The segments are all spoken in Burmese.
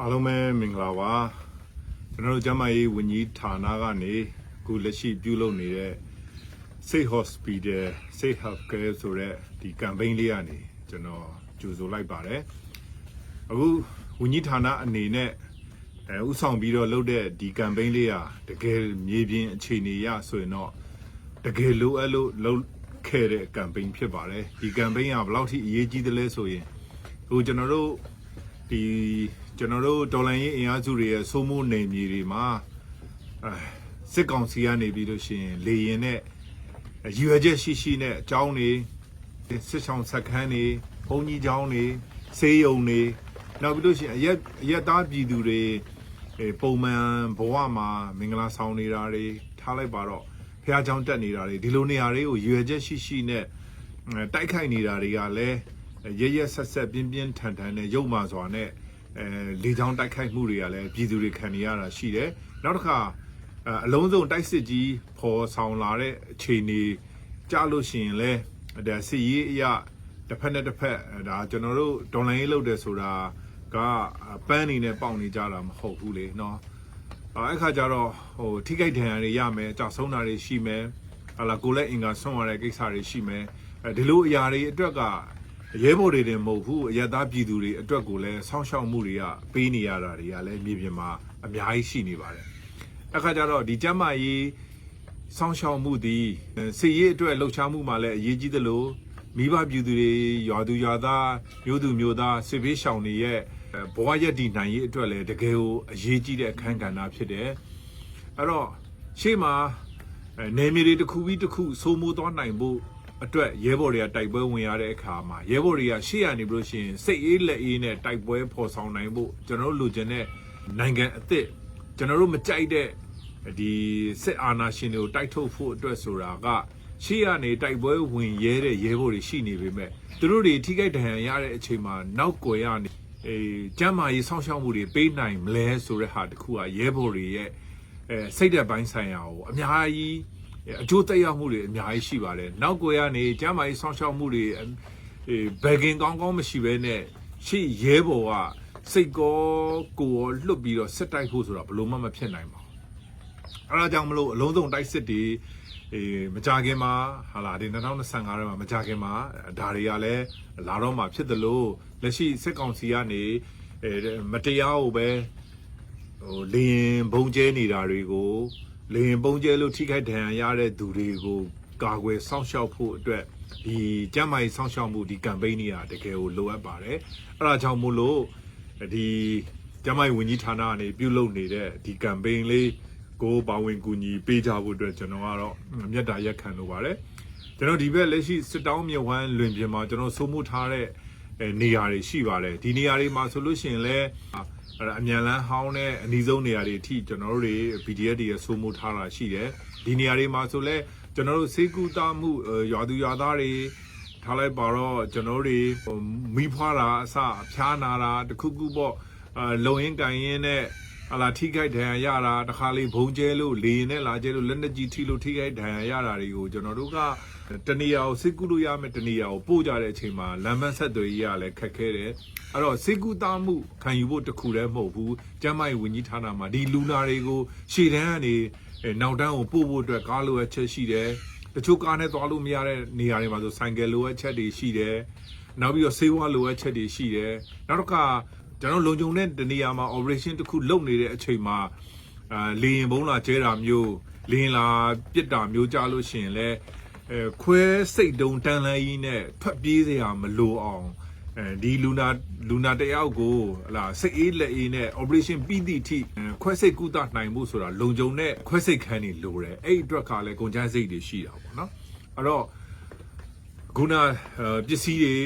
အားလုံးပဲမင်္ဂလာပါကျွန်တော်တို့ကျန်းမာရေးဝန်ကြီးဌာနကနေအခုလက်ရှိပြုလုပ်နေတဲ့ Safe Hospital Safe Healthcare ဆိုတဲ့ဒီ campaign လေးကနေကျွန်တော်ကြိုဆိုလိုက်ပါတယ်အခုဝန်ကြီးဌာနအနေနဲ့အဲဥဆောင်ပြီးတော့လုပ်တဲ့ဒီ campaign လေးဟာတကယ်မြေပြင်အခြေအနေရဆိုရင်တော့တကယ်လိုအပ်လို့လုပ်ခဲ့တဲ့ campaign ဖြစ်ပါတယ်ဒီ campaign ကဘယ်လောက်ထိအရေးကြီးသလဲဆိုရင်ဟိုကျွန်တော်တို့ဒီ ကျွန်တော်တို့ဒေါ်လာရင်းအင်အားစုတွေရဲ့စိုးမိုးနေမြေတွေမှာအဲစစ်ကောင်စီကနေပြီးလို့ရှိရင်လေရင်နဲ့ရည်ရွယ်ချက်ရှိရှိနဲ့အကြောင်းတွေစစ်ဆောင်ဆက်ခန်းတွေဘုံကြီးเจ้าတွေစေးရုံတွေနောက်ပြီးလို့ရှိရင်အရက်အရက်သားပြည်သူတွေအဲပုံမှန်ဘဝမှာမင်္ဂလာဆောင်နေတာတွေထားလိုက်ပါတော့ဖះเจ้าတက်နေတာတွေဒီလိုနေရာတွေကိုရည်ရွယ်ချက်ရှိရှိနဲ့အဲတိုက်ခိုက်နေတာတွေကလည်း ရရဆက်ဆက်ပြင်းပြင်းထန်ထန်နဲ့ရုပ်မာစွာနဲ့ အဲလေချောင်းတိုက်ခိုက်မှုတွေကလည်းပြည်သူတွေခံနေရတာရှိတယ်နောက်တစ်ခါအဲအလုံးစုံတိုက်စစ်ကြီးပေါ်ဆောင်လာတဲ့အခြေအနေကြလို့ရှိရင်လဲဒါစီရေးအရာတစ်ဖက်နဲ့တစ်ဖက်ဒါကျွန်တော်တို့ဒေါ်လာရေးလုပ်တယ်ဆိုတာကပန်းနေနဲ့ပေါက်နေကြတာမဟုတ်ဘူးလေเนาะအဲ့ခါကျတော့ဟိုထိခိုက်ဒဏ်ရာတွေရမယ်ကြောက်ဆုံးတာတွေရှိမယ်ဟာလာကိုလက်အင်္ဂါဆွန့်ရတဲ့ကိစ္စတွေရှိမယ်အဲဒီလိုအရာတွေအတွက်က ရဲဘော်တွေတင်မဟုတ်ဘူးအရသားပြည်သူတွေအတွက်ကိုလည်းဆောင်းရှောက်မှုတွေကပေးနေရတာတွေကလည်းမြေပြင်မှာအများကြီးရှိနေပါတယ်အခါကျတော့ဒီကျမ်းမာရေးဆောင်းရှောက်မှုသည်စီရေးအတွက်လှုပ်ရှားမှုမှာလည်းအရေးကြီးသလိုမိဘပြည်သူတွေရွာသူရွာသားမျိုးသူမျိုးသားစစ်ဘေးရှောင်တွေရဲ့ဘဝရက်တည်နိုင်ရေးအတွက်လည်းတကယ်ကိုအရေးကြီးတဲ့အခန်းကဏ္ဍဖြစ်တယ်အဲ့တော့ရှေ့မှာနေမြေတွေတစ်ခုပြီးတစ်ခုစိုးမိုးသွားနိုင်ဖို့ အတွက်ရဲဘော်တွေကတိုက်ပွဲဝင်ရတဲ့အခါမှာရဲဘော်တွေကရှေ့ရနေပြီးလို့ရှိရင်စိတ်အေးလက်အေးနဲ့တိုက်ပွဲဖော်ဆောင်နိုင်ဖို့ကျွန်တော်တို့လိုချင်တဲ့နိုင်ငံအသစ်ကျွန်တော်တို့မကြိုက်တဲ့ဒီစစ်အာဏာရှင်တွေကိုတိုက်ထုတ်ဖို့အတွက်ဆိုတာကရှေ့ရနေတိုက်ပွဲဝင်ရဲတဲ့ရဲဘော်တွေရှိနေပေမဲ့သူတို့တွေထိခိုက်ဒဏ်ရာရတဲ့အချိန်မှာနောက်ကွယ်ရနေအေးကျမ်းမာရေးစောင့်ရှောက်မှုတွေပေးနိုင်မလဲဆိုတဲ့ဟာတခုကရဲဘော်တွေရဲ့အဲစိတ်သက်ပိုင်းဆိုင်ရာကိုအများကြီး အကျိုးသက်ရောက်မှုတွေအများကြီးရှိပါတယ်။နောက်ကိုရကနေကျမ်းမာရေးဆောင်ရှောက်မှုတွေအဲဘယ်ကင်ကောင်းကောင်းမရှိဘဲနဲ့ရှေ့ရဲဘော်ကစိတ်ကောကိုယ်ရောလွတ်ပြီးတော့စစ်တိုက်ဖို့ဆိုတာဘလို့မှမဖြစ်နိုင်ပါဘူး။အဲဒါကြောင့်မလို့အလုံးစုံတိုက်စစ်တွေအေးမကြခင်မှာဟာလာဒီ2025ထဲမှာမကြခင်မှာဒါတွေကလည်းလာတော့မှဖြစ်တယ်လို့လက်ရှိစစ်ကောင်စီကနေအဲမတရားကိုပဲဟိုလင်းဘုံကျဲနေတာတွေကို လေရင်ပုံကျဲလို့ထိခိုက်ဒဏ်ရာရတဲ့သူတွေကိုကာကွယ်စောင့်ရှောက်ဖို့အတွက်ဒီကျန်းမာရေးစောင့်ရှောက်မှုဒီ campaign ကြီးကတကယ်ကိုလိုအပ်ပါတယ်အဲဒါကြောင့်မို့လို့ဒီကျန်းမာရေးဝန်ကြီးဌာနကနေပြုလုပ်နေတဲ့ဒီ campaign လေးကိုပါဝင်ကူညီပေးကြဖို့အတွက်ကျွန်တော်ကတော့မြတ်တာရက်ခံလိုပါတယ်ကျွန်တော်ဒီဘက်လက်ရှိစစ်တောင်းမြဝမ်းလွင်ပြင်မှာကျွန်တော်စိုးမိုးထားတဲ့နေရာတွေရှိပါတယ်ဒီနေရာတွေမှာဆိုလို့ရှိရင်လည်း အဲ့ဒါအမြန်လန်းဟောင်းတဲ့အနီးဆုံးနေရာတွေအထိကျွန်တော်တို့တွေ BDF တွေရစိုးမိုးထားတာရှိတယ်ဒီနေရာတွေမှာဆိုလဲကျွန်တော်တို့စေကူတာမှုရွာသူရွာသားတွေထားလိုက်ပါတော့ကျွန်တော်တို့တွေမိဖွားတာအစဖျားနာတာတခုခုပေါ့အလုံရင်းကန်ရင်းနဲ့အလားထိခိုက်ဒဏ်ရာရတာတခါလေးဘုံကျဲလို့လေရင်နဲ့လာကျဲလို့လက်နက်ကြီးထိလို့ထိခိုက်ဒဏ်ရာရတာတွေကိုကျွန်တော်တို့က တနေရာကိုစစ်ကူလို့ရမယ်တနေရာကိုပို့ကြတဲ့အချိန်မှာလမ်းမဆက်သွယ်ရေးကလည်းခက်ခဲတယ်အဲ့တော့စစ်ကူတာမှုခံယူဖို့တခုတည်းမဟုတ်ဘူးကျမ်းမာရေးဝန်ကြီးဌာနမှာဒီလူနာတွေကိုရှေ့တန်းကနေနောက်တန်းကိုပို့ဖို့အတွက်ကားလိုအပ်ချက်ရှိတယ်တချို့ကားနဲ့သွားလို့မရတဲ့နေရာတွေမှာဆိုဆိုင်ကယ်လိုအပ်ချက်တွေရှိတယ်နောက်ပြီးတော့ဆေးဝါးလိုအပ်ချက်တွေရှိတယ်နောက်တစ်ခါကျွန်တော်လုံခြုံတဲ့တနေရာမှာ operation တစ်ခုလုပ်နေတဲ့အချိန်မှာအာလေရင်ဘုံလာကျဲတာမျိုးလင်းလာပြစ်တာမျိုးကြားလို့ရှိရင်လည်း အဲခွဲစိတ်တုံတန်လန်းကြီးနဲ့ထွက်ပြေးစရာမလိုအောင်အဲဒီလူနာလူနာတယောက်ကိုဟလာစိတ်အေးလက်အေးနဲ့ operation ပြီးသည့်အထိခွဲစိတ်ကုသနိုင်မှုဆိုတာလုံခြုံတဲ့ခွဲစိတ်ခန်းတွေလိုတယ်အဲ့အတွက်ကလည်းကုန်ကျန်းစိတ်တွေရှိတာပေါ့နော်အဲ့တော့ခုနပစ္စည်းတွေ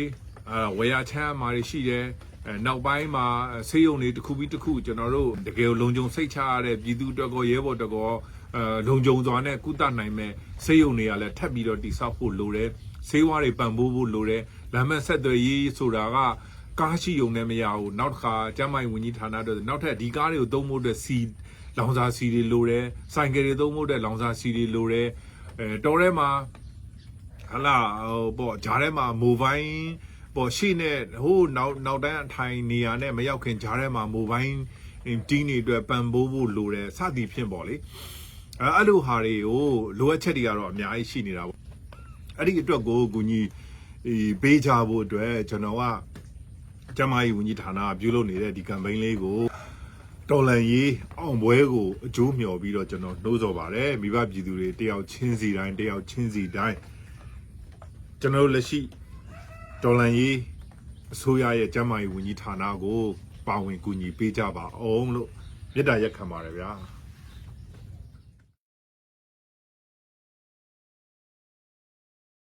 အာဝယ်ရချမ်းမှာတွေရှိတယ်အဲနောက်ပိုင်းမှာဆေးရုံတွေတစ်ခုပြီးတစ်ခုကျွန်တော်တို့တကယ်လုံခြုံစိတ်ချရတဲ့ပြည်သူတက်ကောရဲဘော်တက်ကော အဲလုံခြုံစွာနဲ့ကုသနိုင်မဲ့ဆေးရုံတွေကလည်းထပ်ပြီးတော့တိဆောက်ဖို့လိုတယ်ဆေးဝါးတွေပံ့ပိုးဖို့လိုတယ်လမ်းမဆက်သွယ်ရေးဆိုတာကကားရှိုံနဲ့မရဘူးနောက်တစ်ခါကျမ်းမိုင်ဝင်ကြီးဌာနတို့နောက်ထပ်ဒီကားတွေကိုသုံးဖို့အတွက်စီလောင်စာစီတွေလိုတယ်ဆိုင်ကယ်တွေသုံးဖို့အတွက်လောင်စာစီတွေလိုတယ်အဲတော်ထဲမှာဟလာဟိုပေါ့ဂျားထဲမှာမိုဘိုင်းပေါ်ရှိနေဟိုးနောက်နောက်တန်းအထိုင်နေရာနဲ့မရောက်ခင်ဂျားထဲမှာမိုဘိုင်းတင်းနေအတွက်ပံပိုးဖို့လိုတယ်စသည်ဖြင့်ပေါ့လေ အဲအဲ့လိုဟာတွေကိုလိုအပ်ချက်တွေကတော့အများကြီးရှိနေတာပေါ့အဲ့ဒီအတွက်ကိုကူညီဒီပေးကြဖို့အတွက်ကျွန်တော်ကကျမကြီးဝန်ကြီးဌာနကပြုလုပ်နေတဲ့ဒီ campaign လေးကိုတော်လန်ရေးအောင်ပွဲကိုအကျိုးမျှော်ပြီးတော့ကျွန်တော်နှိုးဆော်ပါတယ်မိဘပြည်သူတွေတယောက်ချင်းစီတိုင်းတယောက်ချင်းစီတိုင်းကျွန်တော်တို့လက်ရှိတော်လန်ရေးအစိုးရရဲ့ကျန်းမာရေးဝန်ကြီးဌာနကိုပါဝင်ကူညီပေးကြပါအောင်လို့မေတ္တာရက်ခံပါတယ်ဗျာ